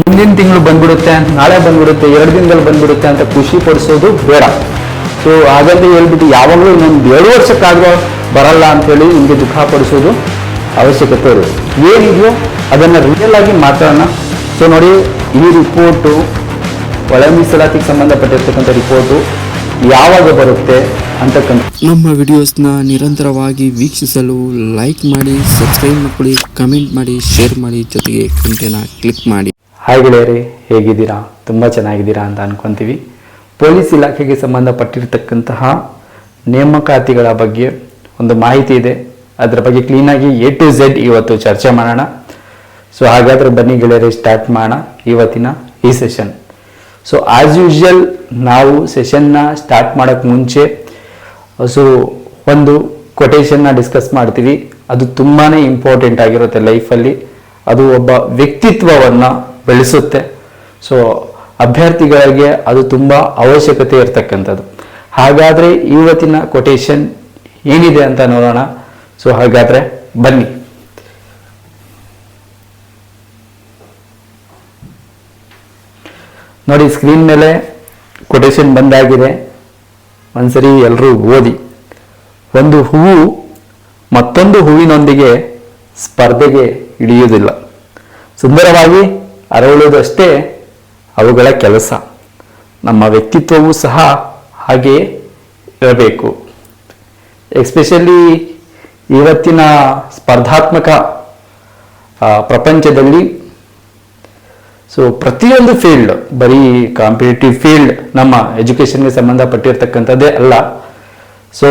ಮುಂದಿನ ತಿಂಗಳು ಬಂದ್ಬಿಡುತ್ತೆ ನಾಳೆ ಬಂದ್ಬಿಡುತ್ತೆ, ಎರಡು ದಿನದಲ್ಲಿ ಬಂದ್ಬಿಡುತ್ತೆ ಅಂತ ಖುಷಿ ಪಡಿಸೋದು ಬೇಡ. ಸೊ ಹಾಗಂತ ಹೇಳ್ಬಿಟ್ಟು ಯಾವಾಗಲೂ ಇನ್ನೊಂದು ಎರಡು ವರ್ಷಕ್ಕಾಗೋ ಬರಲ್ಲ ಅಂತೇಳಿ ನಿಮಗೆ ದುಃಖ ಪಡಿಸೋದು ಅವಶ್ಯಕತೆ ಇರೋದು. ಏನಿದೆಯೋ ಅದನ್ನು ರಿಯಲ್ ಆಗಿ ಮಾತಾಡೋಣ. ಸೊ ನೋಡಿ, ಈ ರಿಪೋರ್ಟು ಒಳ ಮೀಸಲಾತಿಗೆ ಸಂಬಂಧಪಟ್ಟಿರ್ತಕ್ಕಂಥ ರಿಪೋರ್ಟು ಯಾವಾಗ ಬರುತ್ತೆ ಅಂತಕ್ಕಂಥ ನಮ್ಮ ವಿಡಿಯೋಸ್ನ ನಿರಂತರವಾಗಿ ವೀಕ್ಷಿಸಲು ಲೈಕ್ ಮಾಡಿ ಸಬ್ಸ್ಕ್ರೈಬ್ ಮಾಡ್ಕೊಳ್ಳಿ ಕಮೆಂಟ್ ಮಾಡಿ ಶೇರ್ ಮಾಡಿ, ಜೊತೆಗೆ ಗಂಟೆನ ಕ್ಲಿಕ್ ಮಾಡಿ. ಹಾಯ್ ಗೆಳೆಯರೇ, ಹೇಗಿದ್ದೀರಾ? ತುಂಬ ಚೆನ್ನಾಗಿದ್ದೀರಾ ಅಂತ ಅನ್ಕೊಂತೀವಿ. ಪೊಲೀಸ್ ಇಲಾಖೆಗೆ ಸಂಬಂಧಪಟ್ಟಿರ್ತಕ್ಕಂತಹ ನೇಮಕಾತಿಗಳ ಬಗ್ಗೆ ಒಂದು ಮಾಹಿತಿ ಇದೆ. ಅದರ ಬಗ್ಗೆ ಕ್ಲೀನಾಗಿ ಎ ಟು ಝೆಡ್ ಇವತ್ತು ಚರ್ಚೆ ಮಾಡೋಣ. ಸೊ ಹಾಗಾದ್ರೆ ಬನ್ನಿ ಗೆಳೆಯರೇ ಸ್ಟಾರ್ಟ್ ಮಾಡೋಣ ಇವತ್ತಿನ ಈ ಸೆಷನ್ ಸೊ ಆ್ಯಸ್ ಯೂಶ್ವಲ್ ನಾವು ಸೆಷನ್ನ ಸ್ಟಾರ್ಟ್ ಮಾಡೋಕ್ಕೆ ಮುಂಚೆ ಸೊ ಒಂದು ಕೊಟೇಶನ್ನ ಡಿಸ್ಕಸ್ ಮಾಡ್ತೀವಿ. ಅದು ತುಂಬಾ ಇಂಪಾರ್ಟೆಂಟ್ ಆಗಿರುತ್ತೆ ಲೈಫಲ್ಲಿ ಅದು ಒಬ್ಬ ವ್ಯಕ್ತಿತ್ವವನ್ನು ಬೆಳೆಸುತ್ತೆ. ಸೊ ಅಭ್ಯರ್ಥಿಗಳಿಗೆ ಅದು ತುಂಬ ಅವಶ್ಯಕತೆ ಇರತಕ್ಕಂಥದ್ದು. ಹಾಗಾದರೆ ಇವತ್ತಿನ ಕೊಟೇಶನ್ ಏನಿದೆ ಅಂತ ನೋಡೋಣ. ಸೊ ಹಾಗಾದರೆ ಬನ್ನಿ. ನೋಡಿ ಸ್ಕ್ರೀನ್ ಮೇಲೆ ಕೊಟೇಶನ್ ಬಂದಾಗಿದೆ. ಒಂದ್ಸರಿ ಎಲ್ಲರೂ ಓದಿ. ಒಂದು ಹೂವು ಮತ್ತೊಂದು ಹೂವಿನೊಂದಿಗೆ ಸ್ಪರ್ಧೆಗೆ ಹಿಡಿಯುವುದಿಲ್ಲ ಸುಂದರವಾಗಿ ಅರಳುವುದಷ್ಟೇ ಅವುಗಳ ಕೆಲಸ. ನಮ್ಮ ವ್ಯಕ್ತಿತ್ವವೂ ಸಹ ಹಾಗೆಯೇ ಇರಬೇಕು. ಎಸ್ಪೆಷಲಿ ಇವತ್ತಿನ ಸ್ಪರ್ಧಾತ್ಮಕ ಪ್ರಪಂಚದಲ್ಲಿ ಸೊ ಪ್ರತಿಯೊಂದು ಫೀಲ್ಡ್ ಬರೀ ಕಾಂಪಿಟೇಟಿವ್ ಫೀಲ್ಡ್ ನಮ್ಮ ಎಜುಕೇಷನ್ಗೆ ಸಂಬಂಧಪಟ್ಟಿರ್ತಕ್ಕಂಥದ್ದೇ ಅಲ್ಲ. ಸೊ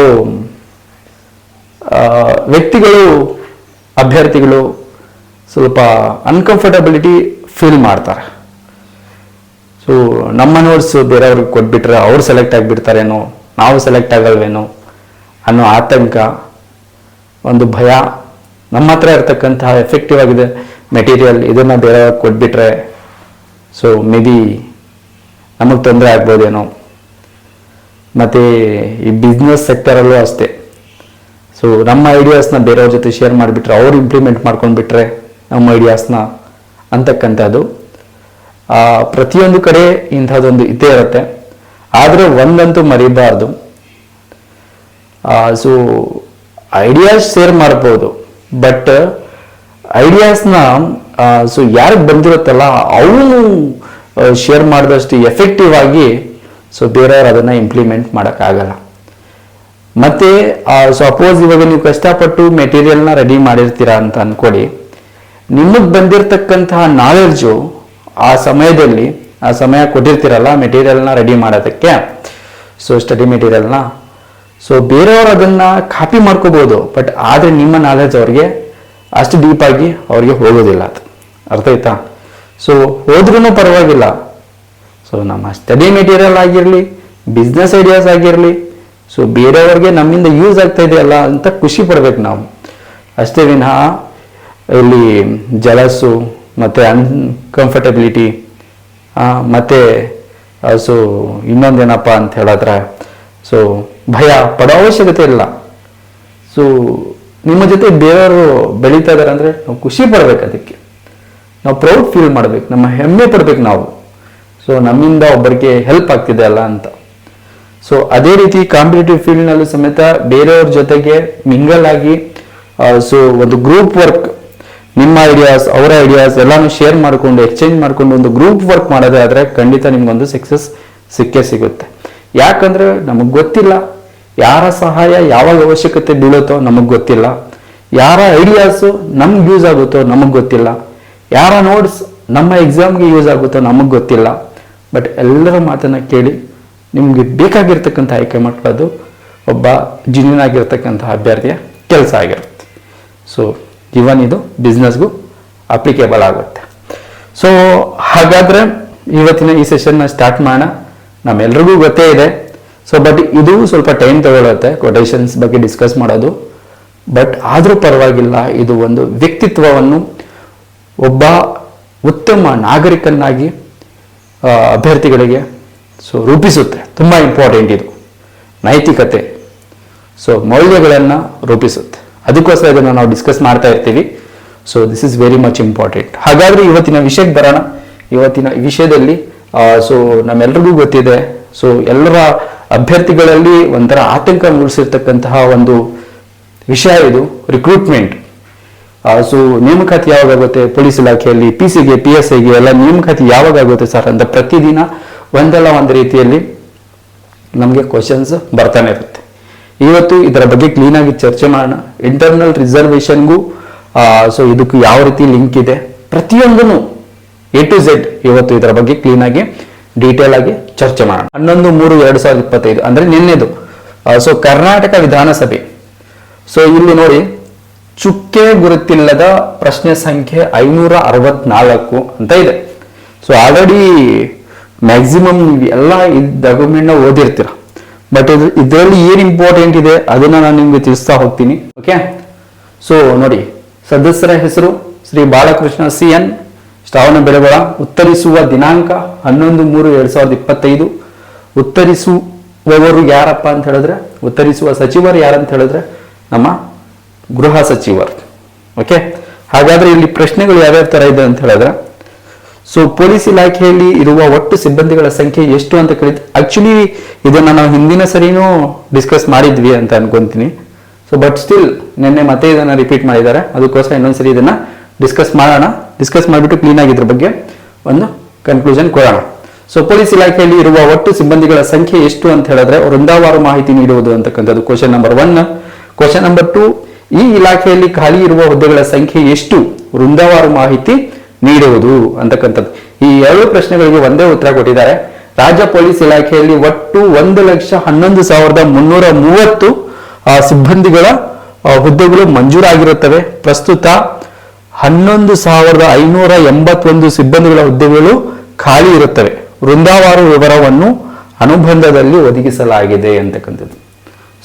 ವ್ಯಕ್ತಿಗಳು, ಅಭ್ಯರ್ಥಿಗಳು ಸ್ವಲ್ಪ ಅನ್ಕಂಫರ್ಟಬಿಲಿಟಿ ಫೀಲ್ ಮಾಡ್ತಾರೆ. ಸೊ ನಮ್ಮ ನೋಟ್ಸ್ ಬೇರೆಯವ್ರಿಗೆ ಕೊಟ್ಬಿಟ್ರೆ ಅವ್ರು ಸೆಲೆಕ್ಟ್ ಆಗಿಬಿಡ್ತಾರೇನೋ, ನಾವು ಸೆಲೆಕ್ಟ್ ಆಗಲ್ವೇನೋ ಅನ್ನೋ ಆತಂಕ, ಒಂದು ಭಯ ನಮ್ಮ ಹತ್ರ ಇರತಕ್ಕಂತಹ ಎಫೆಕ್ಟಿವ್ ಆಗಿದೆ ಮೆಟೀರಿಯಲ್ ಇದನ್ನು ಬೇರೆಯವ್ರಿಗೆ ಕೊಟ್ಬಿಟ್ರೆ ಸೊ ಮೇ ಬಿ ನಮಗೆ ತೊಂದರೆ ಆಗ್ಬೋದೇನೋ. ಮತ್ತು ಈ ಬಿಸ್ನೆಸ್ ಸೆಕ್ಟರಲ್ಲೂ ಅಷ್ಟೇ. ಸೊ ನಮ್ಮ ಐಡಿಯಾಸ್ನ ಬೇರೆಯವ್ರ ಜೊತೆ ಶೇರ್ ಮಾಡಿಬಿಟ್ರೆ, ಅವ್ರು ಇಂಪ್ಲಿಮೆಂಟ್ ಮಾಡ್ಕೊಂಡ್ಬಿಟ್ರೆ ನಮ್ಮ ಐಡಿಯಾಸ್ನ ಅಂತಕ್ಕಂಥದ್ದು. ಪ್ರತಿಯೊಂದು ಕಡೆ ಇಂಥದ್ದೊಂದು ಇದ್ದೇ ಇರುತ್ತೆ. ಆದರೆ ಒಂದಂತೂ ಮರಿಬಾರ್ದು. ಸೊ ಐಡಿಯಾಸ್ ಶೇರ್ ಮಾಡ್ಬೋದು. ಬಟ್ ಐಡಿಯಾಸ್ನ ಸೊ ಯಾರಿಗೆ ಬಂದಿರುತ್ತಲ್ಲ, ಅವನು ಶೇರ್ ಮಾಡಿದಷ್ಟು ಎಫೆಕ್ಟಿವ್ ಆಗಿ ಸೊ ಬೇರೆಯವ್ರು ಅದನ್ನು ಇಂಪ್ಲಿಮೆಂಟ್ ಮಾಡೋಕ್ಕಾಗಲ್ಲ. ಮತ್ತೆ ಸಪೋಸ್ ಇವಾಗ ನೀವು ಕಷ್ಟಪಟ್ಟು ಮೆಟೀರಿಯಲ್ನ ರೆಡಿ ಮಾಡಿರ್ತೀರಾ ಅಂತ ಅನ್ಕೊಡಿ ನಿಮಗೆ ಬಂದಿರತಕ್ಕಂತಹ ನಾಲೆಡ್ಜು ಆ ಸಮಯದಲ್ಲಿ, ಆ ಸಮಯ ಕೊಟ್ಟಿರ್ತೀರಲ್ಲ ಮೆಟೀರಿಯಲ್ನ ರೆಡಿ ಮಾಡೋದಕ್ಕೆ. ಸೊ ಸ್ಟಡಿ ಮೆಟೀರಿಯಲ್ನ ಸೊ ಬೇರೆಯವರು ಅದನ್ನ ಕಾಪಿ ಮಾಡ್ಕೋಬಹುದು ಬಟ್ ಆದರೆ ನಿಮ್ಮ ನಾಲೆಡ್ಜ್ ಅವ್ರಿಗೆ ಅಷ್ಟು ಡೀಪಾಗಿ ಅವ್ರಿಗೆ ಹೋಗೋದಿಲ್ಲ ಅದು. ಅರ್ಥ ಆಯ್ತಾ? ಸೊ ಹೋದ್ರೂ ಪರವಾಗಿಲ್ಲ. ಸೊ ನಮ್ಮ ಸ್ಟಡಿ ಮೆಟೀರಿಯಲ್ ಆಗಿರಲಿ ಬಿಸ್ನೆಸ್ ಐಡಿಯಾಸ್ ಆಗಿರಲಿ ಸೊ ಬೇರೆಯವ್ರಿಗೆ ನಮ್ಮಿಂದ ಯೂಸ್ ಆಗ್ತಾ ಇದೆಯಲ್ಲ ಅಂತ ಖುಷಿ ಪಡ್ಬೇಕು ನಾವು. ಅಷ್ಟೇ ವಿನಃ ಇಲ್ಲಿ ಜಲಸು, ಮತ್ತು ಅನ್ಕಂಫರ್ಟಬಿಲಿಟಿ ಮತ್ತು ಸೊ ಇನ್ನೊಂದೇನಪ್ಪ ಅಂತ ಹೇಳಿದ್ರೆ ಸೊ ಭಯ, ಪಡೋ ಅವಶ್ಯಕತೆ ಇಲ್ಲ. ಸೊ ನಿಮ್ಮ ಜೊತೆ ಬೇರೆಯವರು ಬೆಳೀತಾ ಇದ್ದಾರೆ ಅಂದರೆ ನಾವು ಖುಷಿ ಪಡ್ಬೇಕು ಅದಕ್ಕೆ. ನಾವು ಪ್ರೌಡ್ ಫೀಲ್ ಮಾಡ್ಬೇಕು, ನಮ್ಮ ಹೆಮ್ಮೆ ಪಡ್ಬೇಕು ನಾವು. ಸೊ ನಮ್ಮಿಂದ ಒಬ್ಬರಿಗೆ ಹೆಲ್ಪ್ ಆಗ್ತಿದೆ ಅಲ್ಲ ಅಂತ. ಸೊ ಅದೇ ರೀತಿ ಕಾಂಪಿಟೇಟಿವ್ ಫೀಲ್ಡ್ನಲ್ಲೂ ಸಮೇತ ಬೇರೆಯವ್ರ ಜೊತೆಗೆ ಮಿಂಗಲ್ ಆಗಿ ಸೊ ಒಂದು ಗ್ರೂಪ್ ವರ್ಕ್ ನಿಮ್ಮ ಐಡಿಯಾಸ್ ಅವರ ಐಡಿಯಾಸ್ ಎಲ್ಲಾನು ಶೇರ್ ಮಾಡಿಕೊಂಡು ಎಕ್ಸ್ಚೇಂಜ್ ಮಾಡಿಕೊಂಡು ಒಂದು ಗ್ರೂಪ್ ವರ್ಕ್ ಮಾಡೋದೇ ಆದರೆ ಖಂಡಿತ ನಿಮ್ಗೊಂದು ಸಕ್ಸಸ್ ಸಿಕ್ಕೇ ಸಿಗುತ್ತೆ. ಯಾಕಂದ್ರೆ ನಮಗೆ ಗೊತ್ತಿಲ್ಲ ಯಾರ ಸಹಾಯ ಯಾವಾಗ ಅವಶ್ಯಕತೆ ಬೀಳುತ್ತೋ ನಮಗೆ ಗೊತ್ತಿಲ್ಲ. ಯಾರ ಐಡಿಯಾಸು ನಮ್ಗೆ ಯೂಸ್ ಆಗುತ್ತೋ ನಮಗೆ ಗೊತ್ತಿಲ್ಲ. ಯಾರ ನೋಟ್ಸ್ ನಮ್ಮ ಎಕ್ಸಾಮ್ಗೆ ಯೂಸ್ ಆಗುತ್ತೋ ನಮಗೆ ಗೊತ್ತಿಲ್ಲ. ಬಟ್ ಎಲ್ಲರ ಮಾತನ್ನ ಕೇಳಿ ನಿಮ್ಗೆ ಬೇಕಾಗಿರ್ತಕ್ಕಂಥ ಆಯ್ಕೆ ಮಾಡ್ಕೊಳ್ಳೋದು ಒಬ್ಬ ಜಿನ್ಯನ್ ಅಭ್ಯರ್ಥಿಯ ಕೆಲಸ ಆಗಿರುತ್ತೆ. ಸೊ ಇವನ್ ಇದು ಬಿಸ್ನೆಸ್ಗೂ ಅಪ್ಲಿಕೇಬಲ್ ಆಗುತ್ತೆ. ಸೊ ಹಾಗಾದ್ರೆ ಇವತ್ತಿನ ಈ ಸೆಷನ್ನ ಸ್ಟಾರ್ಟ್ ಮಾಡೋಣ. ನಮ್ಮೆಲ್ರಿಗೂ ಗೊತ್ತೇ ಇದೆ. ಸೊ ಬಟ್ ಇದು ಸ್ವಲ್ಪ ಟೈಮ್ ತಗೊಳುತ್ತೆ ಕೊಟೇಶನ್ಸ್ ಬಗ್ಗೆ ಡಿಸ್ಕಸ್ ಮಾಡೋದು. ಬಟ್ ಆದರೂ ಪರವಾಗಿಲ್ಲ, ಇದು ಒಂದು ವ್ಯಕ್ತಿತ್ವವನ್ನು ಒಬ್ಬ ಉತ್ತಮ ನಾಗರಿಕನಾಗಿ ಅಭ್ಯರ್ಥಿಗಳಿಗೆ ಸೊ ರೂಪಿಸುತ್ತೆ. ತುಂಬ ಇಂಪಾರ್ಟೆಂಟ್ ಇದು. ನೈತಿಕತೆ. ಸೊ ಮೌಲ್ಯಗಳನ್ನು ರೂಪಿಸುತ್ತೆ. ಅದಕ್ಕೋಸ್ಕರ ಇದನ್ನು ನಾವು ಡಿಸ್ಕಸ್ ಮಾಡ್ತಾ ಇರ್ತೀವಿ. So this is very much important ಹಾಗಾದ್ರೆ ಇವತ್ತಿನ ವಿಷಯಕ್ಕೆ ಬರೋಣ. ಇವತ್ತಿನ ವಿಷಯದಲ್ಲಿ ಸೊ ನಮ್ಮೆಲ್ರಿಗೂ ಗೊತ್ತಿದೆ. ಸೊ ಎಲ್ಲರ ಅಭ್ಯರ್ಥಿಗಳಲ್ಲಿ ಒಂಥರ ಆತಂಕ ಮೂಡಿಸಿರ್ತಕ್ಕಂತಹ ಒಂದು ವಿಷಯ ಇದು ರಿಕ್ರೂಟ್ಮೆಂಟ್ ಸೊ ನೇಮಕಾತಿ ಯಾವಾಗ ಆಗುತ್ತೆ? ಪೊಲೀಸ್ ಇಲಾಖೆಯಲ್ಲಿ ಪಿ ಸಿಗೆ ಪಿ ಎಸ್ ಐಗೆ ಎಲ್ಲ ನೇಮಕಾತಿ ಯಾವಾಗ ಆಗುತ್ತೆ ಸರ್? ಅಂತ ಪ್ರತಿದಿನ ಒಂದಲ್ಲ ಒಂದು ರೀತಿಯಲ್ಲಿ ನಮಗೆ ಕ್ವಶನ್ಸ್ ಬರ್ತಾನೆ ಇರುತ್ತೆ. ಇವತ್ತು ಇದರ ಬಗ್ಗೆ ಕ್ಲೀನ್ ಆಗಿ ಚರ್ಚೆ ಮಾಡೋಣ. ಇಂಟರ್ನಲ್ ರಿಸರ್ವೇಷನ್ಗೂ ಸೊ ಇದಕ್ಕೂ ಯಾವ ರೀತಿ ಲಿಂಕ್ ಇದೆ? ಪ್ರತಿಯೊಂದನ್ನು ಎ ಟು ಝೆಡ್ ಇವತ್ತು ಇದರ ಬಗ್ಗೆ ಕ್ಲೀನ್ ಆಗಿ ಡೀಟೇಲ್ ಆಗಿ ಚರ್ಚೆ ಮಾಡೋಣ. ಹನ್ನೊಂದು, ಮೂರು, ಎರಡು ಸಾವಿರದ ಇಪ್ಪತ್ತೈದು, ಅಂದ್ರೆ ನಿನ್ನೆದು. ಸೊ ಕರ್ನಾಟಕ ವಿಧಾನಸಭೆ. ಸೊ ಇಲ್ಲಿ ನೋಡಿ, ಚುಕ್ಕೆ ಗುರುತಿಲ್ಲದ ಪ್ರಶ್ನೆ ಸಂಖ್ಯೆ ಐನೂರ ಅರವತ್ನಾಲ್ಕು ಅಂತ ಇದೆ. ಸೊ ಆಲ್ರೆಡಿ ಮ್ಯಾಕ್ಸಿಮಮ್ ನೀವು ಎಲ್ಲ ಡಾಕ್ಯುಮೆಂಟ್ನ ಓದಿರ್ತೀರ. ಬಟ್ ಇದು ಇದರಲ್ಲಿ ಏನು ಇಂಪಾರ್ಟೆಂಟ್ ಇದೆ, ಅದನ್ನ ನಾನು ನಿಮಗೆ ತಿಳಿಸ್ತಾ ಹೋಗ್ತೀನಿ. ಓಕೆ ಸೊ ನೋಡಿ, ಸದಸ್ಯರ ಹೆಸರು ಶ್ರೀ ಬಾಲಕೃಷ್ಣ ಸಿ ಎನ್, ಶ್ರಾವಣ ಬೆಳಗೊಳ, ಉತ್ತರಿಸುವ ದಿನಾಂಕ ಹನ್ನೊಂದು ಮೂರು ಎರಡ್ ಸಾವಿರದ ಇಪ್ಪತ್ತೈದು. ಉತ್ತರಿಸುವವರು ಯಾರಪ್ಪ ಅಂತ ಹೇಳಿದ್ರೆ, ಉತ್ತರಿಸುವ ಸಚಿವರು ಯಾರಂತ ಹೇಳಿದ್ರೆ, ನಮ್ಮ ಗೃಹ ಸಚಿವರು. ಓಕೆ ಹಾಗಾದ್ರೆ ಇಲ್ಲಿ ಪ್ರಶ್ನೆಗಳು ಯಾವ್ಯಾವ ತರ ಇದೆ ಅಂತ ಹೇಳಿದ್ರೆ ಸೊ ಪೊಲೀಸ್ ಇಲಾಖೆಯಲ್ಲಿ ಇರುವ ಒಟ್ಟು ಸಿಬ್ಬಂದಿಗಳ ಸಂಖ್ಯೆ ಎಷ್ಟು ಅಂತ ಕೇಳಿದ್ ಆಕ್ಚುಲಿ ಇದನ್ನ ನಾವು ಹಿಂದಿನ ಸರಿನೂ ಡಿಸ್ಕಸ್ ಮಾಡಿದ್ವಿ ಅಂತ ಅನ್ಕೊಂತೀನಿ. ಸೊ ಬಟ್ ಸ್ಟಿಲ್ ನಿನ್ನೆ ಮತ್ತೆ ಇದನ್ನ ರಿಪೀಟ್ ಮಾಡಿದ್ದಾರೆ. ಅದಕ್ಕೋಸ್ಕರ ಇನ್ನೊಂದ್ಸರಿ ಇದನ್ನ ಡಿಸ್ಕಸ್ ಮಾಡೋಣ. ಡಿಸ್ಕಸ್ ಮಾಡಿಬಿಟ್ಟು ಕ್ಲೀನ್ ಆಗಿದ್ರ ಬಗ್ಗೆ ಒಂದು ಕನ್ಕ್ಲೂಷನ್ ಕೊಡೋಣ. ಸೊ ಪೊಲೀಸ್ ಇಲಾಖೆಯಲ್ಲಿ ಇರುವ ಒಟ್ಟು ಸಿಬ್ಬಂದಿಗಳ ಸಂಖ್ಯೆ ಎಷ್ಟು ಅಂತ ಹೇಳಿದ್ರೆ ವೃಂದಾವಾರು ಮಾಹಿತಿ ನೀಡುವುದು ಅಂತಕ್ಕಂಥದ್ದು question number one question number two ಈ ಇಲಾಖೆಯಲ್ಲಿ ಖಾಲಿ ಇರುವ ಹುದ್ದೆಗಳ ಸಂಖ್ಯೆ ಎಷ್ಟು? ವೃಂದಾವಾರು ಮಾಹಿತಿ ನೀಡುವುದು ಅಂತಕ್ಕಂಥದ್ದು. ಈ ಎರಡು ಪ್ರಶ್ನೆಗಳಿಗೆ ಒಂದೇ ಉತ್ತರ ಕೊಟ್ಟಿದ್ದಾರೆ. ರಾಜ್ಯ ಪೊಲೀಸ್ ಇಲಾಖೆಯಲ್ಲಿ ಒಟ್ಟು ಒಂದು ಲಕ್ಷ ಹನ್ನೊಂದು ಸಾವಿರದ ಮುನ್ನೂರ ಮೂವತ್ತು ಸಿಬ್ಬಂದಿಗಳ ಹುದ್ದೆಗಳು ಮಂಜೂರಾಗಿರುತ್ತವೆ. ಪ್ರಸ್ತುತ ಹನ್ನೊಂದು ಸಾವಿರದ ಐನೂರ ಎಂಬತ್ತೊಂದು ಸಿಬ್ಬಂದಿಗಳ ಹುದ್ದೆಗಳು ಖಾಲಿ ಇರುತ್ತವೆ. ವೃಂದಾವಾರು ವಿವರವನ್ನು ಅನುಬಂಧದಲ್ಲಿ ಒದಗಿಸಲಾಗಿದೆ ಅಂತಕ್ಕಂಥದ್ದು.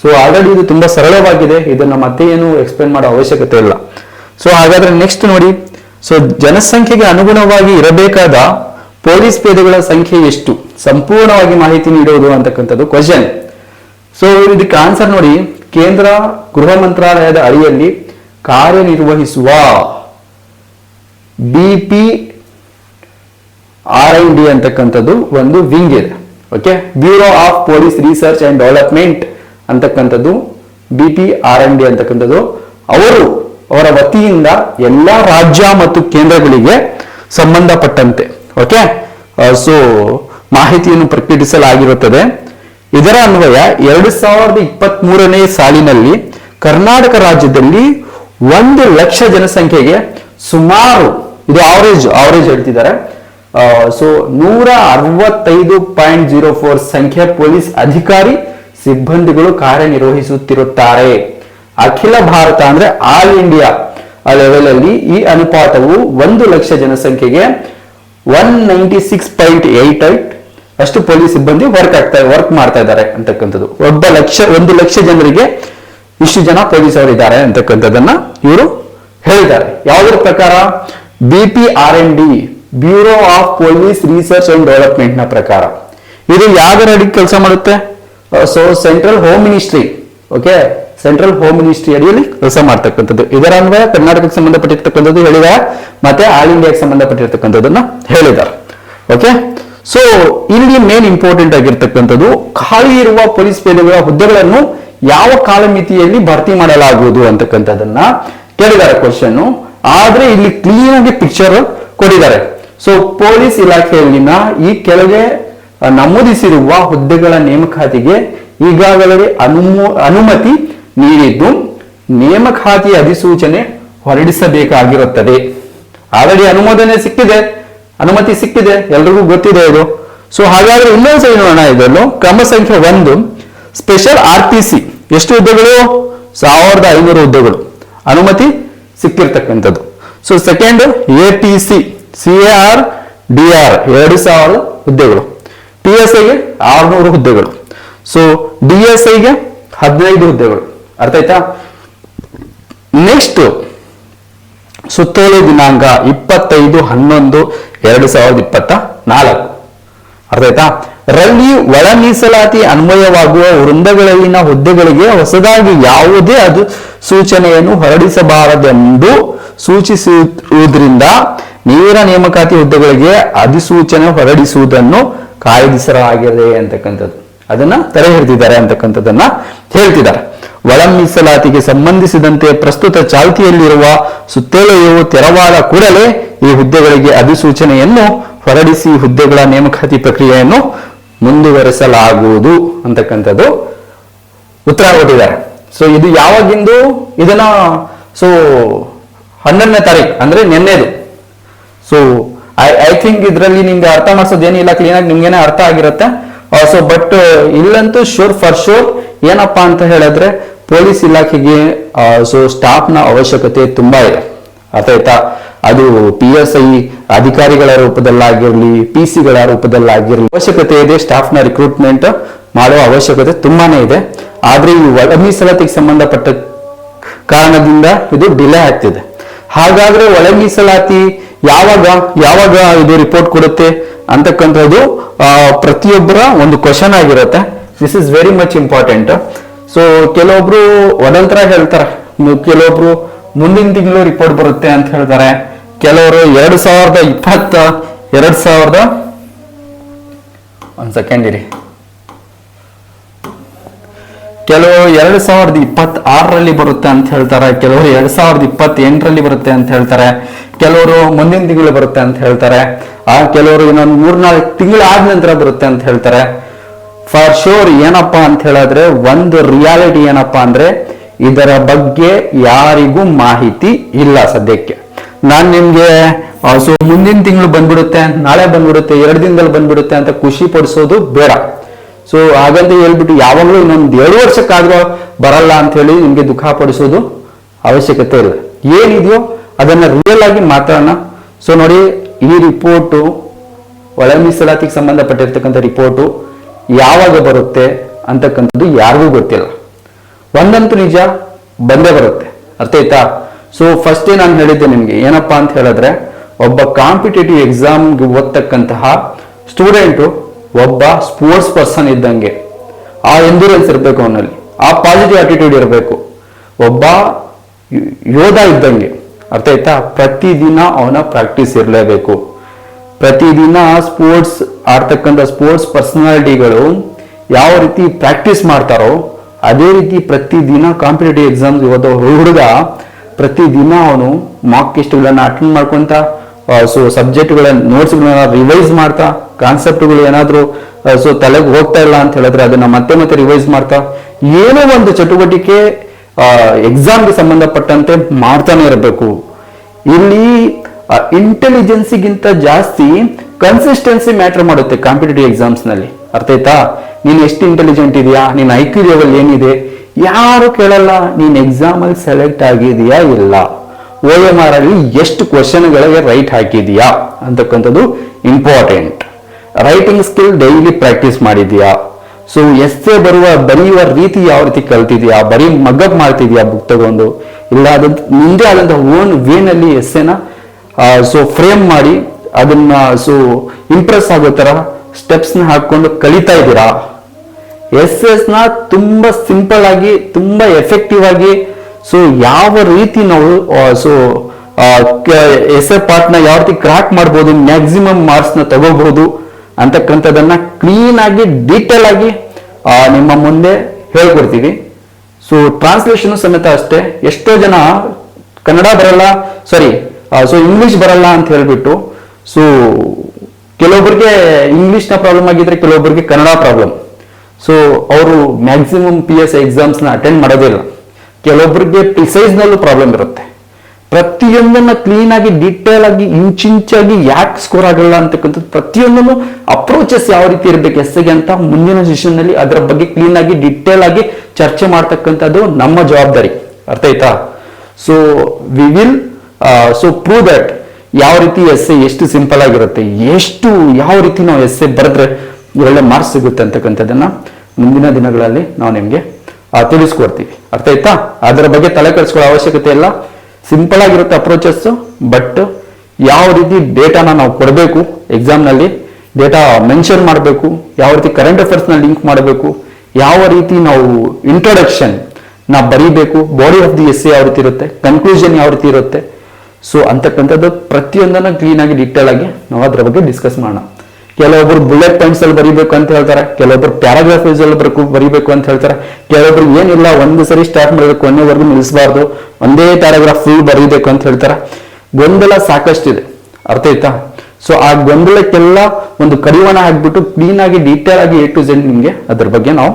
ಸೊ ಆಲ್ರೆಡಿ ಇದು ತುಂಬಾ ಸರಳವಾಗಿದೆ. ಇದನ್ನ ಮತ್ತೆ ಏನು ಎಕ್ಸ್ಪ್ಲೇನ್ ಮಾಡೋ ಅವಶ್ಯಕತೆ ಇಲ್ಲ. ಸೊ ಹಾಗಾದ್ರೆ ನೆಕ್ಸ್ಟ್ ನೋಡಿ. ಸೊ ಜನಸಂಖ್ಯೆಗೆ ಅನುಗುಣವಾಗಿ ಇರಬೇಕಾದ ಪೊಲೀಸ್ ಪೇದೆಗಳ ಸಂಖ್ಯೆ ಎಷ್ಟು? ಸಂಪೂರ್ಣವಾಗಿ ಮಾಹಿತಿ ನೀಡುವುದು ಅಂತಕ್ಕಂಥದ್ದು ಕ್ವಶನ್ ಸೊ ಇದಕ್ಕೆ ಆನ್ಸರ್ ನೋಡಿ. ಕೇಂದ್ರ ಗೃಹ ಮಂತ್ರಾಲಯದ ಅಡಿಯಲ್ಲಿ ಕಾರ್ಯನಿರ್ವಹಿಸುವ ಬಿಪಿ ಆರ್ ಐ ಡಿ ಅಂತಕ್ಕಂಥದ್ದು ಒಂದು ವಿಂಗ್ ಇದೆ. Okay bureau of police research and development ಅಂತಕ್ಕಂಥದ್ದು B P R I D ಅಂತಕ್ಕಂಥದ್ದು. ಅವರು ಅವರ ವತಿಯಿಂದ ಎಲ್ಲಾ ರಾಜ್ಯ ಮತ್ತು ಕೇಂದ್ರಗಳಿಗೆ ಸಂಬಂಧಪಟ್ಟಂತೆ ಓಕೆ ಸೊ ಮಾಹಿತಿಯನ್ನು ಪ್ರಕಟಿಸಲಾಗಿರುತ್ತದೆ. ಇದರ ಅನ್ವಯ ಎರಡು ಸಾವಿರದ ಇಪ್ಪತ್ತ್ ಮೂರನೇ ಸಾಲಿನಲ್ಲಿ ಕರ್ನಾಟಕ ರಾಜ್ಯದಲ್ಲಿ ಒಂದು ಲಕ್ಷ ಜನಸಂಖ್ಯೆಗೆ ಸುಮಾರು, ಇದು ಆವರೇಜ್ ಆವರೇಜ್ ಹೇಳ್ತಿದ್ದಾರೆ. ಸೊ ನೂರ ಅರವತ್ತೈದು ಪಾಯಿಂಟ್ ಜೀರೋ ಫೋರ್ ಸಂಖ್ಯೆ ಪೊಲೀಸ್ ಅಧಿಕಾರಿ ಸಿಬ್ಬಂದಿಗಳು ಕಾರ್ಯನಿರ್ವಹಿಸುತ್ತಿರುತ್ತಾರೆ. ಅಖಿಲ ಭಾರತ ಅಂದ್ರೆ ಆಲ್ ಇಂಡಿಯಾ ಲೆವೆಲ್ ಅಲ್ಲಿ ಈ ಅನುಪಾತವು ಒಂದು ಲಕ್ಷ ಜನಸಂಖ್ಯೆಗೆ one ninety six point eight eight ಅಷ್ಟು ಪೊಲೀಸ್ ಸಿಬ್ಬಂದಿ ವರ್ಕ್ ಆಗ್ತಾ ವರ್ಕ್ ಮಾಡ್ತಾ ಇದ್ದಾರೆ ಅಂತಕ್ಕಂಥದ್ದು. ಒಬ್ಬ ಲಕ್ಷ, ಒಂದು ಲಕ್ಷ ಜನರಿಗೆ ಇಷ್ಟು ಜನ ಪೊಲೀಸ್ ಅವರು ಇದ್ದಾರೆ ಅಂತಕ್ಕಂಥದ್ದನ್ನ ಇವರು ಹೇಳಿದ್ದಾರೆ. ಯಾವುದರ ಪ್ರಕಾರ? B P R N D bureau of police research and ಡೆವಲಪ್ಮೆಂಟ್ನ ಪ್ರಕಾರ. ಇದು ಯಾವ್ದರ ಅಡಿ ಕೆಲಸ ಮಾಡುತ್ತೆ? So central home ministry okay central home ministry ಅಡಿಯಲ್ಲಿ ಕೆಲಸ ಮಾಡ್ತಕ್ಕಂಥದ್ದು. ಇದರ ಅನ್ವಯ ಕರ್ನಾಟಕಕ್ಕೆ ಸಂಬಂಧಪಟ್ಟಿರ್ತಕ್ಕಂಥದ್ದು ಹೇಳಿದ್ದಾರೆ. ಮತ್ತೆ ಆಲ್ ಇಂಡಿಯಾಕ್ಕೆ ಸಂಬಂಧಪಟ್ಟಿರ್ತಕ್ಕಂಥದ್ದನ್ನ ಹೇಳಿದ್ದಾರೆ. ಓಕೆ ಸೊ ಇಲ್ಲಿ ಮೇನ್ ಇಂಪಾರ್ಟೆಂಟ್ ಆಗಿರ್ತಕ್ಕಂಥದ್ದು, ಖಾಲಿ ಇರುವ ಪೊಲೀಸ್ ಪೇದೆಗಳ ಹುದ್ದೆಗಳನ್ನು ಯಾವ ಕಾಲಮಿತಿಯಲ್ಲಿ ಭರ್ತಿ ಮಾಡಲಾಗುವುದು ಅಂತಕ್ಕಂಥದ್ದನ್ನ ಕೇಳಿದ್ದಾರೆ ಕ್ವಶನ್ ಆದ್ರೆ ಇಲ್ಲಿ ಕ್ಲೀನ್ ಆಗಿ ಪಿಕ್ಚರ್ ಕೊಟ್ಟಿದ್ದಾರೆ. ಸೊ ಪೊಲೀಸ್ ಇಲಾಖೆಯಲ್ಲಿನ ಈ ಕೆಳಗೆ ನಮೂದಿಸಿರುವ ಹುದ್ದೆಗಳ ನೇಮಕಾತಿಗೆ ಈಗಾಗಲೇ ಅನುಮೋ, ಅನುಮತಿ ನೀಡಿದ್ದು ನೇಮಕಾತಿ ಅಧಿಸೂಚನೆ ಹೊರಡಿಸಬೇಕಾಗಿರುತ್ತದೆ. ಆಲ್ರೆಡಿ ಅನುಮೋದನೆ ಸಿಕ್ಕಿದೆ, ಅನುಮತಿ ಸಿಕ್ಕಿದೆ, ಎಲ್ರಿಗೂ ಗೊತ್ತಿದೆ ಇದು. ಸೊ ಹಾಗಾದ್ರೆ ಇನ್ನೊಂದ್ಸರಿ ನೋಡೋಣ ಇದನ್ನು ಕ್ರಮ ಸಂಖ್ಯೆ ಒಂದು ಸ್ಪೆಷಲ್ ಆರ್ ಟಿ ಸಿ ಎಷ್ಟು ಹುದ್ದೆಗಳು ಸಾವಿರದ ಐನೂರು ಹುದ್ದೆಗಳು ಅನುಮತಿ ಸಿಕ್ಕಿರ್ತಕ್ಕಂಥದ್ದು. So second A T C C A R D R ಎರಡು ಸಾವಿರ ಹುದ್ದೆಗಳು ಪಿ ಎಸ್ ಐಗೆ ಆರುನೂರು ಹುದ್ದೆಗಳು ಸೊ ಡಿ ಎಸ್ ಐಗೆ ಹದಿನೈದು ಹುದ್ದೆಗಳು ಅರ್ಥ ಆಯ್ತಾ? ನೆಕ್ಸ್ಟ್ ಸುತ್ತೋಲೆ ದಿನಾಂಕ ಇಪ್ಪತ್ತೈದು, ಹನ್ನೊಂದು, ಎರಡು ಸಾವಿರದ ಇಪ್ಪತ್ತ ನಾಲ್ಕು. ಅರ್ಥ ಆಯ್ತಾ? ರಲ್ಲಿ ಒಳ ಮೀಸಲಾತಿ ಅನ್ವಯವಾಗುವ ವೃಂದಗಳಲ್ಲಿನ ಹುದ್ದೆಗಳಿಗೆ ಹೊಸದಾಗಿ ಯಾವುದೇ ಅದು ಸೂಚನೆಯನ್ನು ಹೊರಡಿಸಬಾರದೆಂದು ಸೂಚಿಸುವುದರಿಂದ ನೇರ ನೇಮಕಾತಿ ಹುದ್ದೆಗಳಿಗೆ ಅಧಿಸೂಚನೆ ಹೊರಡಿಸುವುದನ್ನು ಕಾಯ್ದಿಸಲಾಗಿದೆ ಅಂತಕ್ಕಂಥದ್ದು. ಅದನ್ನ ತಡೆ ಹಿಡಿದಿದ್ದಾರೆ ಅಂತಕ್ಕಂಥದ್ದನ್ನ ಹೇಳ್ತಿದ್ದಾರೆ. ಒಳ ಮೀಸಲಾತಿಗೆ ಸಂಬಂಧಿಸಿದಂತೆ ಪ್ರಸ್ತುತ ಚಾಲ್ತಿಯಲ್ಲಿರುವ ಸುತ್ತೋಲೆಯು ತೆರವಾದ ಕೂಡಲೇ ಈ ಹುದ್ದೆಗಳಿಗೆ ಅಧಿಸೂಚನೆಯನ್ನು ಹೊರಡಿಸಿ ಹುದ್ದೆಗಳ ನೇಮಕಾತಿ ಪ್ರಕ್ರಿಯೆಯನ್ನು ಮುಂದುವರೆಸಲಾಗುವುದು ಅಂತಕ್ಕಂಥದ್ದು ಉತ್ತರ ಕೊಟ್ಟಿದ್ದಾರೆ. ಸೊ ಇದು ಯಾವಾಗಿಂದು? ಇದನ್ನ ಸೊ ಹನ್ನೊಂದನೇ ತಾರೀಕು ಅಂದ್ರೆ ನಿನ್ನೆದು. ಸೊ ಐ ಐ ಥಿಂಕ್ ಇದರಲ್ಲಿ ನಿಮ್ಗೆ ಅರ್ಥ ಮಾಡಿಸೋದು ಏನಿಲ್ಲ ಆಗಿ ನಿಮ್ಗೇನೆ ಅರ್ಥ ಆಗಿರುತ್ತೆ. ಸೊ ಬಟ್ ಇಲ್ಲಂತೂ ಶೋರ್ ಫಾರ್ ಶೋರ್ ಏನಪ್ಪಾ ಅಂತ ಹೇಳಿದ್ರೆ ಪೊಲೀಸ್ ಇಲಾಖೆಗೆ ಸೊ ಸ್ಟಾಫ್ನ ಅವಶ್ಯಕತೆ ತುಂಬಾ ಇದೆ. ಅರ್ಥ ಆಯ್ತಾ ಅದು ಪಿ ಎಸ್ ಐ ಅಧಿಕಾರಿಗಳ ರೂಪದಲ್ಲಾಗಿರ್ಲಿ, ಪಿ ಸಿಗಳ ರೂಪದಲ್ಲಾಗಿರ್ಲಿ, ಅವಶ್ಯಕತೆ ಇದೆ ಸ್ಟಾಫ್ನ ರಿಕ್ರೂಟ್ಮೆಂಟ್ ಮಾಡುವ ಅವಶ್ಯಕತೆ ತುಂಬಾನೇ ಇದೆ. ಆದ್ರೆ ಈ ಒಳ ಮೀಸಲಾತಿಗೆ ಸಂಬಂಧಪಟ್ಟ ಕಾರಣದಿಂದ ಇದು ಡಿಲೇ ಆಗ್ತಿದೆ. ಹಾಗಾದ್ರೆ ಒಳ ಮೀಸಲಾತಿ ಯಾವಾಗ ಯಾವಾಗ ಇದು ರಿಪೋರ್ಟ್ ಕೊಡುತ್ತೆ ಅಂತಕ್ಕಂಥದ್ದು ಪ್ರತಿಯೊಬ್ಬರ ಒಂದು ಕ್ವಶನ್ ಆಗಿರುತ್ತೆ. This is very much important so ಕೆಲವೊಬ್ರು ಒಡಂತರ ಹೇಳ್ತಾರೆ. ಕೆಲವೊಬ್ರು ಮುಂದಿನ ತಿಂಗಳು ರಿಪೋರ್ಟ್ ಬರುತ್ತೆ ಅಂತ ಹೇಳ್ತಾರೆ. ಕೆಲವರು ಎರಡು ಸಾವಿರದ ಇಪ್ಪತ್ತ ಎರಡ್ ಸಾವಿರದ ಒಂದ್ ಸೆಕೆಂಡ್ ಇರಿ. ಕೆಲವರು ಎರಡ್ ಸಾವಿರದ ಇಪ್ಪತ್ತ್ ಆರರಲ್ಲಿ ಬರುತ್ತೆ ಅಂತ ಹೇಳ್ತಾರೆ. ಕೆಲವರು ಎರಡ್ ಸಾವಿರದ ಇಪ್ಪತ್ತೆಂಟರಲ್ಲಿ ಬರುತ್ತೆ ಅಂತ ಹೇಳ್ತಾರೆ. ಕೆಲವರು ಮುಂದಿನ ತಿಂಗಳು ಬರುತ್ತೆ ಅಂತ ಹೇಳ್ತಾರೆ. ಆ, ಕೆಲವರು ಇನ್ನೊಂದು ಮೂರ್ನಾಲ್ಕು ತಿಂಗಳು ಆದ ನಂತರ ಬರುತ್ತೆ ಅಂತ ಹೇಳ್ತಾರೆ. ಫಾರ್ ಶೋರ್ ಏನಪ್ಪಾ ಅಂತ ಹೇಳಿದ್ರೆ ಒಂದು ರಿಯಾಲಿಟಿ ಏನಪ್ಪಾ ಅಂದ್ರೆ ಇದರ ಬಗ್ಗೆ ಯಾರಿಗೂ ಮಾಹಿತಿ ಇಲ್ಲ ಸದ್ಯಕ್ಕೆ. ನಾನು ನಿಮ್ಗೆ ಸೊ ಮುಂದಿನ ತಿಂಗಳು ಬಂದ್ಬಿಡುತ್ತೆ, ನಾಳೆ ಬಂದ್ಬಿಡುತ್ತೆ, ಎರಡು ದಿನದಲ್ಲಿ ಬಂದ್ಬಿಡುತ್ತೆ ಅಂತ ಖುಷಿ ಪಡಿಸೋದು ಬೇಡ. ಸೊ ಹಾಗಂತ ಹೇಳ್ಬಿಟ್ಟು ಯಾವಾಗಲೂ ಇನ್ನೊಂದು ಎರಡು ವರ್ಷಕ್ಕಾದ್ರೂ ಬರಲ್ಲ ಅಂತ ಹೇಳಿ ನಿಮ್ಗೆ ದುಃಖ ಪಡಿಸೋದು ಅವಶ್ಯಕತೆ ಇಲ್ಲ. ಏನಿದೆಯೋ ಅದನ್ನ ರಿಯಲ್ ಆಗಿ ಮಾತಾಡೋಣ. ಸೊ ನೋಡಿ, ಈ ರಿಪೋರ್ಟು ಒಳ ಮೀಸಲಾತಿಗೆ ಸಂಬಂಧಪಟ್ಟಿರ್ತಕ್ಕಂಥ ರಿಪೋರ್ಟು ಯಾವಾಗ ಬರುತ್ತೆ ಅಂತಕ್ಕಂಥದ್ದು ಯಾರಿಗೂ ಗೊತ್ತಿಲ್ಲ. ಒಂದಂತೂ ನಿಜ, ಬಂದೇ ಬರುತ್ತೆ. ಅರ್ಥ ಆಯ್ತಾ? ಸೊ ಫಸ್ಟ್ ನಾನು ಹೇಳಿದ್ದೆ ನಿಮಗೆ, ಏನಪ್ಪಾ ಅಂತ ಹೇಳಿದ್ರೆ, ಒಬ್ಬ ಕಾಂಪಿಟೇಟಿವ್ ಎಕ್ಸಾಮ್ಗೆ ಓದ್ತಕ್ಕಂತಹ ಸ್ಟೂಡೆಂಟು ಒಬ್ಬ ಸ್ಪೋರ್ಟ್ಸ್ ಪರ್ಸನ್ ಇದ್ದಂಗೆ, ಆ ಎಂದೂರೆನ್ಸ್ ಇರಬೇಕು ಅವನಲ್ಲಿ, ಆ ಪಾಸಿಟಿವ್ ಆಟಿಟ್ಯೂಡ್ ಇರಬೇಕು. ಒಬ್ಬ ಯೋಧ ಇದ್ದಂಗೆ, ಅರ್ಥ ಆಯ್ತಾ? ಪ್ರತಿದಿನ ಅವನ ಪ್ರಾಕ್ಟೀಸ್ ಇರಲೇಬೇಕು. ಪ್ರತಿದಿನ ಸ್ಪೋರ್ಟ್ಸ್ ಆಡ್ತಕ್ಕಂಥ ಸ್ಪೋರ್ಟ್ಸ್ ಪರ್ಸನಾಲಿಟಿಗಳು ಯಾವ ರೀತಿ ಪ್ರಾಕ್ಟೀಸ್ ಮಾಡ್ತಾರೋ, ಅದೇ ರೀತಿ ಪ್ರತಿದಿನ ಕಾಂಪಿಟೇಟಿವ್ ಎಕ್ಸಾಮ್ಸ್ ಓದೋ ಹುಡುಗ ಪ್ರತಿದಿನ ಅವನು ಮಾಕ್ ಟೆಸ್ಟ್ಗಳನ್ನು ಅಟೆಂಡ್ ಮಾಡ್ಕೊಂತ ಸೊ ಸಬ್ಜೆಕ್ಟ್ಗಳ ನೋಟ್ಸ್ಗಳನ್ನ ರಿವೈಸ್ ಮಾಡ್ತಾ ಕಾನ್ಸೆಪ್ಟ್ಗಳು ಏನಾದರೂ ಸೊ ತಲೆಗೆ ಹೋಗ್ತಾ ಇಲ್ಲ ಅಂತ ಹೇಳಿದ್ರೆ ಅದನ್ನ ಮತ್ತೆ ಮತ್ತೆ ರಿವೈಸ್ ಮಾಡ್ತಾ, ಏನೋ ಒಂದು ಚಟುವಟಿಕೆ ಎಕ್ಸಾಮ್ಗೆ ಸಂಬಂಧಪಟ್ಟಂತೆ ಮಾಡ್ತಾನೆ ಇರಬೇಕು. ಇಲ್ಲಿ ಇಂಟೆಲಿಜೆನ್ಸಿಗಿಂತ ಜಾಸ್ತಿ ಕನ್ಸಿಸ್ಟೆನ್ಸಿ ಮ್ಯಾಟರ್ ಮಾಡುತ್ತೆ ಕಾಂಪಿಟೇಟಿವ್ ಎಕ್ಸಾಮ್ಸ್ನಲ್ಲಿ. ಅರ್ಥ ಆಯ್ತಾ? ನೀನು ಎಷ್ಟು ಇಂಟೆಲಿಜೆಂಟ್ ಇದೆಯಾ? ನಿನ್ನ ಐ ಕ್ಯೂ ಲೆವೆಲ್ ಏನಿದೆ? ಯಾರು ಕೇಳಲ್ಲ, ನೀನ್ ಎಕ್ಸಾಮ್ ಅಲ್ಲಿ ಸೆಲೆಕ್ಟ್ ಆಗಿದೆಯಾ ಇಲ್ಲ? ಓ ಎಂ ಆರ್ ಅಲ್ಲಿ ಎಷ್ಟು ಕ್ವಶನ್ಗಳಿಗೆ ರೈಟ್ ಹಾಕಿದೀಯಾ? ಅಂತಕ್ಕಂಥದ್ದು important writing skill daily practice ಮಾಡಿದ್ಯಾ? ಸೊ ಎಸ್ಸೆ ಬರುವ, ಬರೆಯುವ ರೀತಿ ಯಾವ ರೀತಿ ಕಲ್ತಿದ್ಯಾ? ಬರೀ ಮಗ್ಗಪ್ ಮಾಡ್ತಿದ್ಯಾ ಬುಕ್ ತಗೊಂಡು? ಇಲ್ಲ ಅದ ನಿಂದೇ ಆದಂತಹ ಓನ್ ವೇನಲ್ಲಿ ಎಸ್ಸೆನ ಸೊ ಫ್ರೇಮ್ ಮಾಡಿ ಅದನ್ನ ಸೊ ಇಂಪ್ರೆಸ್ ಆಗೋ ತರ ಸ್ಟೆಪ್ಸ್ನ ಹಾಕೊಂಡು ಕಲಿತಾ ಇದ್ದೀರಾ? ಎಸ್ ಎಸ್ನ ತುಂಬಾ ಸಿಂಪಲ್ ಆಗಿ, ತುಂಬಾ ಎಫೆಕ್ಟಿವ್ ಆಗಿ ಸೊ ಯಾವ ರೀತಿ ನಾವು ಸೊ ಎಸ್ ಎ ಪಾರ್ಟ್ನ ಯಾವ ರೀತಿ ಕ್ರಾಕ್ ಮಾಡ್ಬೋದು ಮ್ಯಾಕ್ಸಿಮಮ್ ಮಾರ್ಕ್ಸ್ನ ತಗೋಬಹುದು ಅಂತಕ್ಕಂಥದ್ದನ್ನ ಕ್ಲೀನ್ ಆಗಿ ಡೀಟೇಲ್ ಆಗಿ ನಿಮ್ಮ ಮುಂದೆ ಹೇಳ್ಕೊಡ್ತೀವಿ ಸೊ ಟ್ರಾನ್ಸ್ಲೇಷನ್ ಸಮೇತ ಅಷ್ಟೇ. ಎಷ್ಟೋ ಜನ ಕನ್ನಡ ಬರಲ್ಲ ಸಾರಿ ಸೊ ಇಂಗ್ಲಿಷ್ ಬರಲ್ಲ ಅಂತ ಹೇಳ್ಬಿಟ್ಟು ಸೊ ಕೆಲವೊಬ್ಬರಿಗೆ ಇಂಗ್ಲಿಷ್ನ ಪ್ರಾಬ್ಲಮ್ ಆಗಿದ್ರೆ ಕೆಲವೊಬ್ಬರಿಗೆ ಕನ್ನಡ ಪ್ರಾಬ್ಲಮ್ ಸೊ ಅವರು ಮ್ಯಾಕ್ಸಿಮಮ್ ಪಿ ಎಸ್ ಎಕ್ಸಾಮ್ಸ್ನ ಅಟೆಂಡ್ ಮಾಡೋದಿಲ್ಲ ಕೆಲವೊಬ್ಬರಿಗೆ ಪ್ರಿಸೈಸ್ ನಲ್ಲೂ ಪ್ರಾಬ್ಲಮ್ ಇರುತ್ತೆ. ಪ್ರತಿಯೊಂದನ್ನ ಕ್ಲೀನ್ ಆಗಿ ಡೀಟೇಲ್ ಆಗಿ ಇಂಚಿಂಚಾಗಿ ಯಾಕೆ ಸ್ಕೋರ್ ಆಗಲ್ಲ ಅಂತಕ್ಕಂಥದ್ದು ಪ್ರತಿಯೊಂದನ್ನು ಅಪ್ರೋಚಸ್ ಯಾವ ರೀತಿ ಇರಬೇಕು ಎಸ್ಸೆಗೆ ಅಂತ ಮುಂದಿನ ಸೆಷನ್ನಲ್ಲಿ ಅದರ ಬಗ್ಗೆ ಕ್ಲೀನ್ ಆಗಿ ಡೀಟೇಲ್ ಆಗಿ ಚರ್ಚೆ ಮಾಡ್ತಕ್ಕಂಥದ್ದು ನಮ್ಮ ಜವಾಬ್ದಾರಿ. ಅರ್ಥ ಆಯ್ತಾ? So we will so prove that ಯಾವ ರೀತಿ ಎಸ್ಸೆ ಎಷ್ಟು ಸಿಂಪಲ್ ಆಗಿರುತ್ತೆ, ಎಷ್ಟು ಯಾವ ರೀತಿ ನಾವು ಎಸ್ಸೆ ಬರೆದ್ರೆ ಒಳ್ಳೆ ಮಾರ್ಕ್ಸ್ ಸಿಗುತ್ತೆ ಅಂತಕ್ಕಂಥದ್ದನ್ನ ಮುಂದಿನ ದಿನಗಳಲ್ಲಿ ನಾವು ನಿಮಗೆ ತಿಳಿಸ್ಕೊಡ್ತೀವಿ. ಅರ್ಥ ಆಯ್ತಾ? ಅದರ ಬಗ್ಗೆ ತಲೆ ಕೆಡಿಸ್ಕೊಳ್ಳೋ ಅವಶ್ಯಕತೆ ಇಲ್ಲ. ಸಿಂಪಲ್ ಆಗಿರುತ್ತೆ ಅಪ್ರೋಚಸ್ ಬಟ್ ಯಾವ ರೀತಿ ಡೇಟಾನ ನಾವು ಕೊಡಬೇಕು ಎಕ್ಸಾಮ್ನಲ್ಲಿ ಡೇಟಾ ಮೆನ್ಷನ್ ಮಾಡಬೇಕು, ಯಾವ ರೀತಿ ಕರೆಂಟ್ ಅಫೇರ್ಸ್ನ ಲಿಂಕ್ ಮಾಡಬೇಕು, ಯಾವ ರೀತಿ ನಾವು ಇಂಟ್ರೊಡಕ್ಷನ್ ನಾ ಬರೀಬೇಕು ಬಾಡಿ ಆಫ್ ದಿ ಎಸ್ ಯಾವ ರೀತಿ ಇರುತ್ತೆ ಕನ್ಕ್ಲೂಷನ್ ಯಾವ ರೀತಿ ಇರುತ್ತೆ ಸೊ ಅಂತಕ್ಕಂಥದ್ದು ಪ್ರತಿಯೊಂದನ್ನು ಕ್ಲೀನ್ ಆಗಿ ಡಿಟೇಲ್ ಆಗಿ ನಾವು ಅದ್ರ ಬಗ್ಗೆ ಡಿಸ್ಕಸ್ ಮಾಡೋಣ. ಕೆಲವೊಬ್ರು ಬುಲೆಟ್ ಪಾಯಿಂಟ್ಸ್ ಅಲ್ಲಿ ಬರೀಬೇಕು ಅಂತ ಹೇಳ್ತಾರೆ, ಕೆಲವೊಬ್ರು ಪ್ಯಾರಾಗ್ರಾಫ್ ಅಲ್ಲಿ ಬರೀಬೇಕು ಅಂತ ಹೇಳ್ತಾರೆ, ಕೆಲವೊಬ್ರು ಏನಿಲ್ಲ, ಒಂದು ಸರಿ ಸ್ಟಾರ್ಟ್ ಮಾಡಬೇಕು, ಕೊನೆವರೆಗೂ ನಿಲ್ಲಿಸಬಾರ್ದು ಒಂದೇ ಪ್ಯಾರಾಗ್ರಾಫ್ ಫುಲ್ ಬರೀಬೇಕು ಅಂತ ಹೇಳ್ತಾರೆ. ಗೊಂದಲ ಸಾಕಷ್ಟಿದೆ. ಅರ್ಥ ಆಯ್ತಾ? ಸೊ ಆ ಗೊಂದಲಕ್ಕೆಲ್ಲ ಒಂದು ಕಡಿವಾಣ ಹಾಕ್ಬಿಟ್ಟು ಕ್ಲೀನ್ ಆಗಿ ಡೀಟೇಲ್ ಆಗಿ ಎ ಟು ಝೆಡ್ ನಿಮ್ಗೆ ಅದ್ರ ಬಗ್ಗೆ ನಾವು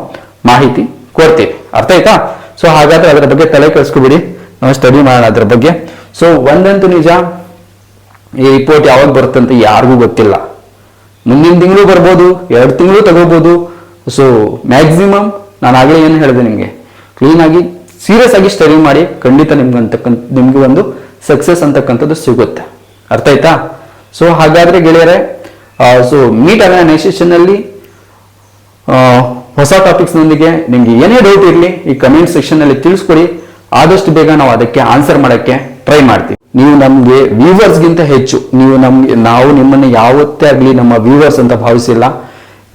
ಮಾಹಿತಿ ಕೊಡ್ತೀವಿ. ಅರ್ಥ ಆಯ್ತಾ? ಸೊ ಹಾಗಾದ್ರೆ ಅದ್ರ ಬಗ್ಗೆ ತಲೆ ಕೆಡಿಸ್ಕೊಬಿಡಿ. ನಾವು ಸ್ಟಡಿ ಮಾಡೋಣ ಅದ್ರ ಬಗ್ಗೆ. ಸೊ ಒಂದಂತೂ ನಿಜ, ಈ ರಿಪೋರ್ಟ್ ಯಾವಾಗ ಬರುತ್ತಂತ ಯಾರಿಗೂ ಗೊತ್ತಿಲ್ಲ. ಮುಂದಿನ ತಿಂಗಳು ಬರ್ಬೋದು, ಎರಡು ತಿಂಗಳು ತಗೋಬಹುದು ಸೊ ಮ್ಯಾಕ್ಸಿಮಮ್ ನಾನು ಆಗಲೇ ಏನು ಹೇಳಿದೆ ನಿಮಗೆ? ಕ್ಲೀನಾಗಿ ಸೀರಿಯಸ್ ಆಗಿ ಸ್ಟಡಿ ಮಾಡಿ, ಖಂಡಿತ ನಿಮ್ಗೆ ಅಂತಕ್ಕಂಥ, ನಿಮ್ಗೆ ಒಂದು ಸಕ್ಸಸ್ ಅಂತಕ್ಕಂಥದ್ದು ಸಿಗುತ್ತೆ. ಅರ್ಥ ಆಯ್ತಾ? ಸೊ ಹಾಗಾದ್ರೆ ಗೆಳೆಯರೆ ಸೊ ಮೀಟ್ ಆಗೋಣ ನೆಕ್ಸ್ಟ್ ಸೆಷನ್ನಲ್ಲಿ ಹೊಸ ಟಾಪಿಕ್ಸ್ನೊಂದಿಗೆ ನಿಮ್ಗೆ ಏನೇ ಡೌಟ್ ಇರಲಿ, ಈ ಕಮೆಂಟ್ ಸೆಕ್ಷನಲ್ಲಿ ತಿಳಿಸ್ಕೊಡಿ. ಆದಷ್ಟು ಬೇಗ ನಾವು ಅದಕ್ಕೆ ಆನ್ಸರ್ ಮಾಡೋಕ್ಕೆ ಟ್ರೈ ಮಾಡ್ತೀವಿ. ನೀವು ನಮಗೆ ವ್ಯೂವರ್ಸ್ಗಿಂತ ಹೆಚ್ಚು. ನೀವು ನಮ್ಗೆ, ನಾವು ನಿಮ್ಮನ್ನು ಯಾವತ್ತೇ ಆಗಲಿ ನಮ್ಮ ವ್ಯೂವರ್ಸ್ ಅಂತ ಭಾವಿಸಿಲ್ಲ.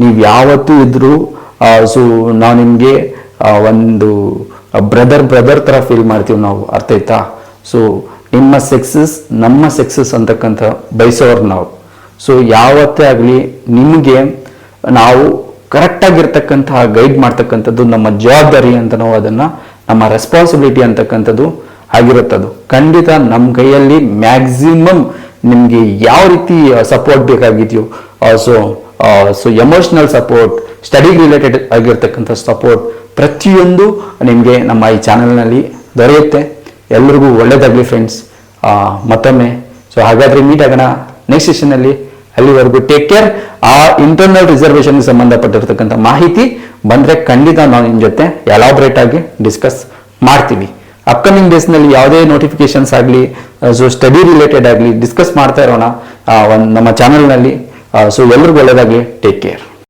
ನೀವು ಯಾವತ್ತೂ ಇದ್ದರೂ ಸೊ, ನಾವು ನಿಮಗೆ ಒಂದು ಬ್ರದರ್ ಬ್ರದರ್ ಥರ ಫೀಲ್ ಮಾಡ್ತೀವಿ ನಾವು. ಅರ್ಥ ಆಯ್ತಾ? ಸೊ ನಿಮ್ಮ ಸಕ್ಸಸ್ ನಮ್ಮ ಸಕ್ಸಸ್ ಅಂತಕ್ಕಂಥ ಬಯಸೋರು ನಾವು. ಸೊ ಯಾವತ್ತೇ ಆಗಲಿ ನಿಮಗೆ ನಾವು ಕರೆಕ್ಟಾಗಿರ್ತಕ್ಕಂತಹ ಗೈಡ್ ಮಾಡ್ತಕ್ಕಂಥದ್ದು, ನಮ್ಮ ಜವಾಬ್ದಾರಿ ಅಂತ ನಾವು ಅದನ್ನು, ನಮ್ಮ ರೆಸ್ಪಾನ್ಸಿಬಿಲಿಟಿ ಅಂತಕ್ಕಂಥದ್ದು ಆಗಿರುತ್ತದು. ಖಂಡಿತ ನಮ್ಮ ಕೈಯಲ್ಲಿ ಮ್ಯಾಕ್ಸಿಮಮ್ ನಿಮಗೆ ಯಾವ ರೀತಿ support ಬೇಕಾಗಿದೆಯೋ so so emotional support study related ಆಗಿರ್ತಕ್ಕಂಥ ಸಪೋರ್ಟ್ ಪ್ರತಿಯೊಂದು ನಿಮಗೆ ನಮ್ಮ ಈ ಚಾನಲ್ನಲ್ಲಿ ದೊರೆಯುತ್ತೆ. ಎಲ್ರಿಗೂ ಒಳ್ಳೆಯದಾಗಲಿ ಫ್ರೆಂಡ್ಸ್ ಮತ್ತೊಮ್ಮೆ. ಸೊ ಹಾಗಾದರೆ ಮೀಟ್ ಆಗೋಣ ನೆಕ್ಸ್ಟ್ ಸೆಷನಲ್ಲಿ ಅಲ್ಲಿವರೆಗೂ ಟೇಕ್ ಕೇರ್ ಆ ಇಂಟರ್ನಲ್ ರಿಸರ್ವೇಷನ್ಗೆ ಸಂಬಂಧಪಟ್ಟಿರ್ತಕ್ಕಂಥ ಮಾಹಿತಿ ಬಂದರೆ ಖಂಡಿತ ನಾವು ನಿಮ್ಮ ಜೊತೆ ಎಲಾಬ್ರೇಟ್ ಆಗಿ ಡಿಸ್ಕಸ್ ಮಾಡ್ತೀವಿ. ಅಪ್ಕಮಿಂಗ್ ಡೇಸ್ನಲ್ಲಿ ಯಾವುದೇ ನೋಟಿಫಿಕೇಶನ್ಸ್ ಆಗಲಿ ಸೊ ಸ್ಟಡಿ ರಿಲೇಟೆಡ್ ಆಗಲಿ ಡಿಸ್ಕಸ್ ಮಾಡ್ತಾ ಇರೋಣ ಒಂದು ನಮ್ಮ ಚಾನಲ್ನಲ್ಲಿ ಸೊ ಎಲ್ರಿಗೂ ಒಳ್ಳೆಯದಾಗಲಿ ಟೇಕ್ ಕೇರ್